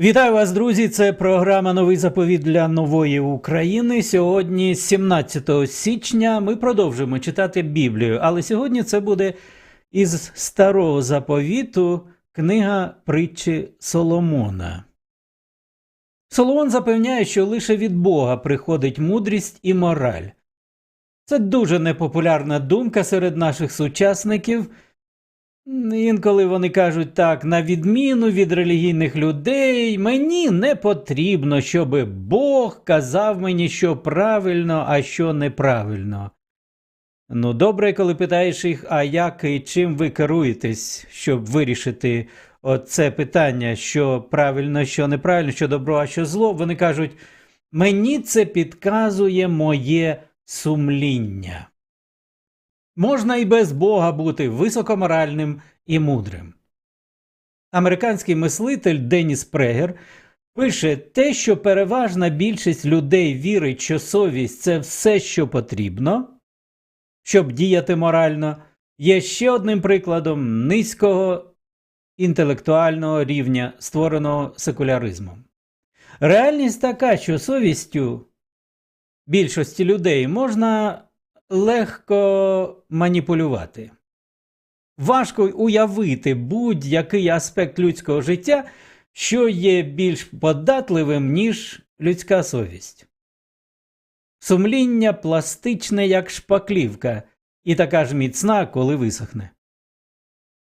Вітаю вас, друзі! Це програма Новий заповіт для нової України. Сьогодні, 17 січня, ми продовжуємо читати Біблію, але сьогодні це буде із старого заповіту книга притчі Соломона. Соломон запевняє, що лише від Бога приходить мудрість і мораль. Це дуже непопулярна думка серед наших сучасників. Інколи вони кажуть так, на відміну від релігійних людей, мені не потрібно, щоб Бог казав мені, що правильно, а що неправильно. Ну, добре, коли питаєш їх, а як і чим ви керуєтесь, щоб вирішити оце питання, що правильно, що неправильно, що добро, а що зло, вони кажуть, мені це підказує моє сумління. Можна і без Бога бути високоморальним і мудрим. Американський мислитель Деніс Прегер пише те, що переважна більшість людей вірить, що совість це все, що потрібно, щоб діяти морально, є ще одним прикладом низького інтелектуального рівня, створеного секуляризмом. Реальність така, що совістю більшості людей можна легко маніпулювати. Важко уявити будь-який аспект людського життя, що є більш податливим, ніж людська совість. Сумління пластичне, як шпаклівка, і така ж міцна, коли висохне.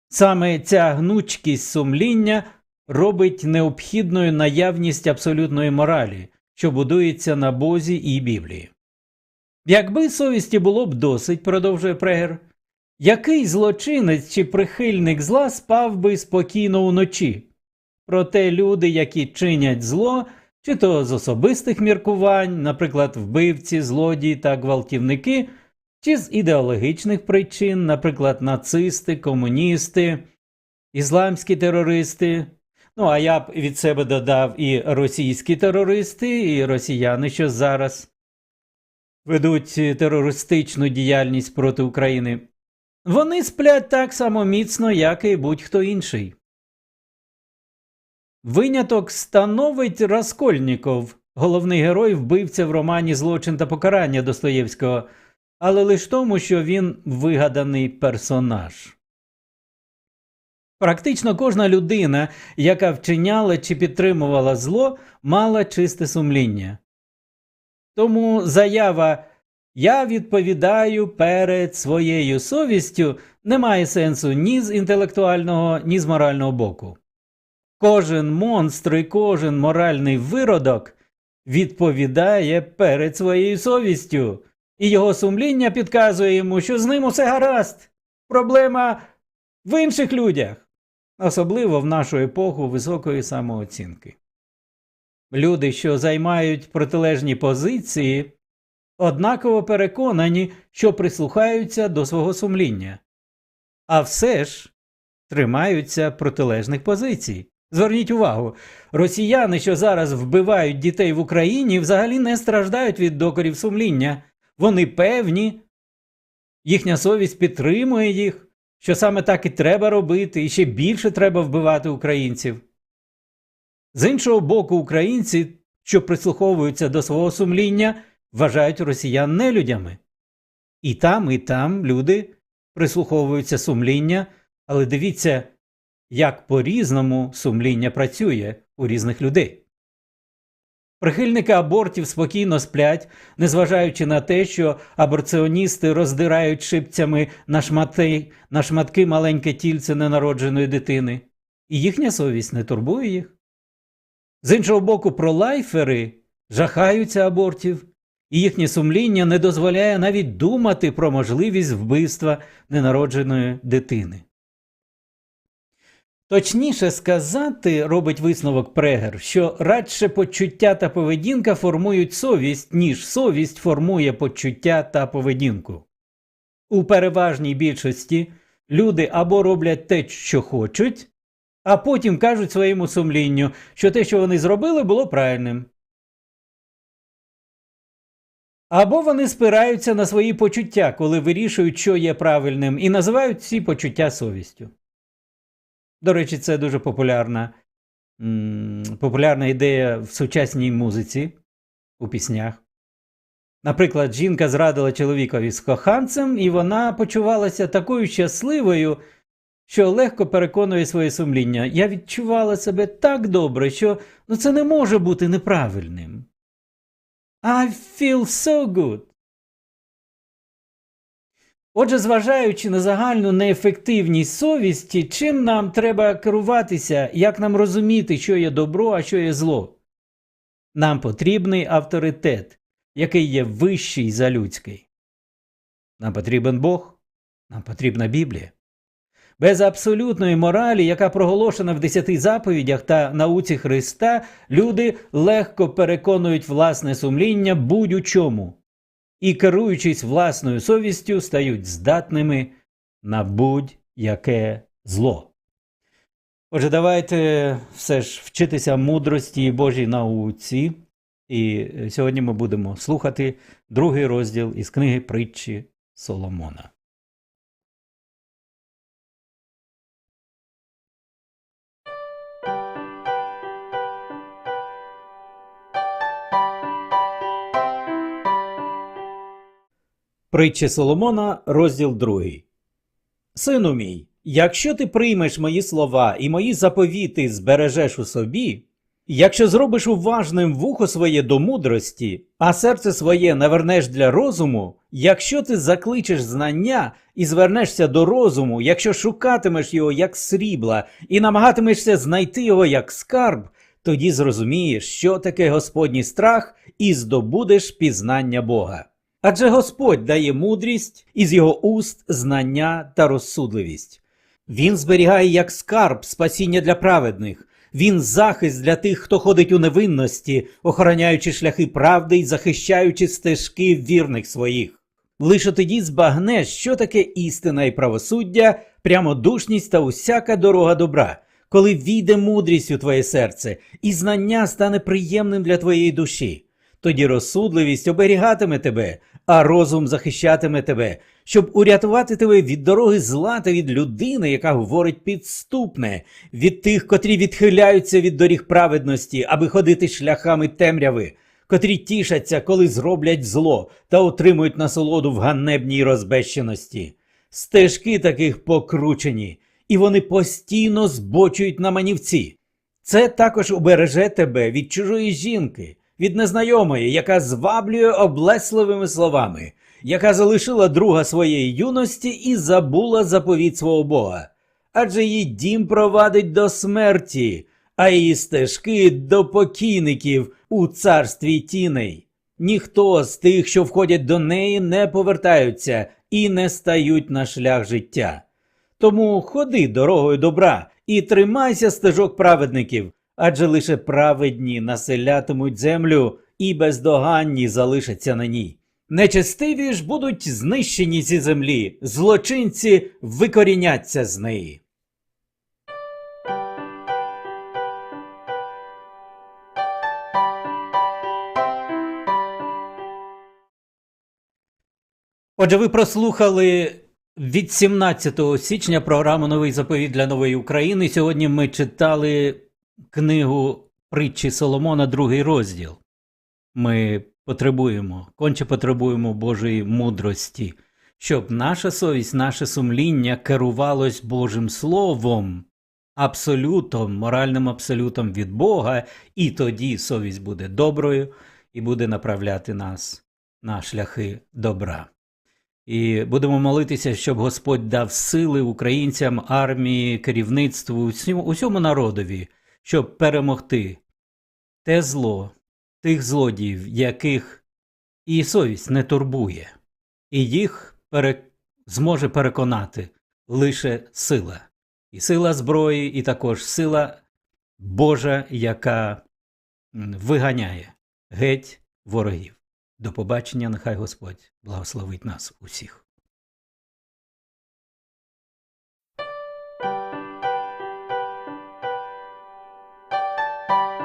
Саме ця гнучкість сумління робить необхідною наявність абсолютної моралі, що будується на Бозі і Біблії. Якби совісті було б досить, продовжує Прегер, який злочинець чи прихильник зла спав би спокійно уночі? Проте люди, які чинять зло, чи то з особистих міркувань, наприклад, вбивці, злодії та гвалтівники, чи з ідеологічних причин, наприклад, нацисти, комуністи, ісламські терористи. Ну, а я б від себе додав і російські терористи, і росіяни, що зараз ведуть терористичну діяльність проти України, вони сплять так само міцно, як і будь-хто інший. Виняток становить Раскольніков, головний герой вбивця в романі Злочин та покарання Достоєвського, але лише тому, що він вигаданий персонаж. Практично кожна людина, яка вчиняла чи підтримувала зло, мала чисте сумління. Тому заява Я відповідаю перед своєю совістю не має сенсу ні з інтелектуального, ні з морального боку. Кожен монстр і кожен моральний виродок відповідає перед своєю совістю, і його сумління підказує йому, що з ним усе гаразд. Проблема в інших людях, особливо в нашу епоху високої самооцінки. Люди, що займають протилежні позиції, однаково переконані, що прислухаються до свого сумління, а все ж тримаються протилежних позицій. Зверніть увагу, росіяни, що зараз вбивають дітей в Україні, взагалі не страждають від докорів сумління. Вони певні, їхня совість підтримує їх, що саме так і треба робити, і ще більше треба вбивати українців. З іншого боку, українці, що прислуховуються до свого сумління, вважають росіян нелюдями. І там, і там люди прислуховуються сумління, але дивіться, як по-різному сумління працює у різних людей. Прихильники абортів спокійно сплять, незважаючи на те, що аборціоністи роздирають шипцями на шматки, на шматки маленьке тільце ненародженої дитини, і їхня совість не турбує їх. З іншого боку, пролайфери жахаються абортів, і їхнє сумління не дозволяє навіть думати про можливість вбивства ненародженої дитини. Точніше сказати, робить висновок Прегер, що радше почуття та поведінка формують совість, ніж совість формує почуття та поведінку. У переважній більшості люди або роблять те, що хочуть, а потім кажуть своєму сумлінню, що те, що вони зробили, було правильним. Або вони спираються на свої почуття, коли вирішують, що є правильним, і називають ці почуття совістю. До речі, це дуже популярна популярна ідея в сучасній музиці, у піснях. Наприклад, жінка зрадила чоловікові з коханцем, і вона почувалася такою щасливою, що легко переконує своє сумління. Я відчувала себе так добре, що ну, це не може бути неправильним. I feel so good. Отже, зважаючи на загальну неефективність совісті, чим нам треба керуватися, як нам розуміти, що є добро, а що є зло? Нам потрібний авторитет, який є вищий за людський. Нам потрібен Бог, нам потрібна Біблія. Без абсолютної моралі, яка проголошена в десяти заповідях та науці Христа, люди легко переконують власне сумління будь-у чому і, керуючись власною совістю, стають здатними на будь-яке зло. Отже, давайте все ж вчитися мудрості Божій науці. І сьогодні ми будемо слухати другий розділ із книги притчі Соломона. Притчі Соломона, розділ 2. Сину мій, якщо ти приймеш мої слова і мої заповіти збережеш у собі, якщо зробиш уважним вухо своє до мудрості, а серце своє навернеш для розуму, якщо ти закличеш знання і звернешся до розуму, якщо шукатимеш його як срібла і намагатимешся знайти його як скарб, тоді зрозумієш, що таке Господній страх, і здобудеш пізнання Бога. Адже Господь дає мудрість, із його уст знання та розсудливість. Він зберігає як скарб спасіння для праведних, він захист для тих, хто ходить у невинності, охороняючи шляхи правди і захищаючи стежки вірних своїх. Лише тоді збагнеш, що таке істина і правосуддя, прямодушність та усяка дорога добра, коли війде мудрість у твоє серце, і знання стане приємним для твоєї душі. Тоді розсудливість оберігатиме тебе, а розум захищатиме тебе, щоб урятувати тебе від дороги зла та від людини, яка говорить підступне, від тих, котрі відхиляються від доріг праведності, аби ходити шляхами темряви, котрі тішаться, коли зроблять зло та отримують насолоду в ганебній розбещеності. Стежки таких покручені, і вони постійно збочують на манівці. Це також убереже тебе від чужої жінки, від незнайомої, яка зваблює облесливими словами, яка залишила друга своєї юності і забула заповідь свого Бога. Адже її дім провадить до смерті, а її стежки до покійників у царстві тіней. Ніхто з тих, що входять до неї, не повертаються і не стають на шлях життя. Тому ходи дорогою добра і тримайся стежок праведників, адже лише праведні населятимуть землю і бездоганні залишаться на ній. Нечестиві ж будуть знищені зі землі, злочинці викоріняться з неї. Отже, ви прослухали від 17 січня програму Новий заповіт для нової України. Сьогодні ми читали книгу притчі Соломона, другий розділ. Ми потребуємо, конче потребуємо Божої мудрості, щоб наша совість, наше сумління керувалось Божим Словом, абсолютом, моральним абсолютом від Бога, і тоді совість буде доброю і буде направляти нас на шляхи добра. І будемо молитися, щоб Господь дав сили українцям, армії, керівництву, усьому, народові, щоб перемогти те зло, тих злодіїв, яких і совість не турбує, і їх пере... зможе переконати лише сила, і сила зброї, і також сила Божа, яка виганяє геть ворогів. До побачення, нехай Господь благословить нас усіх.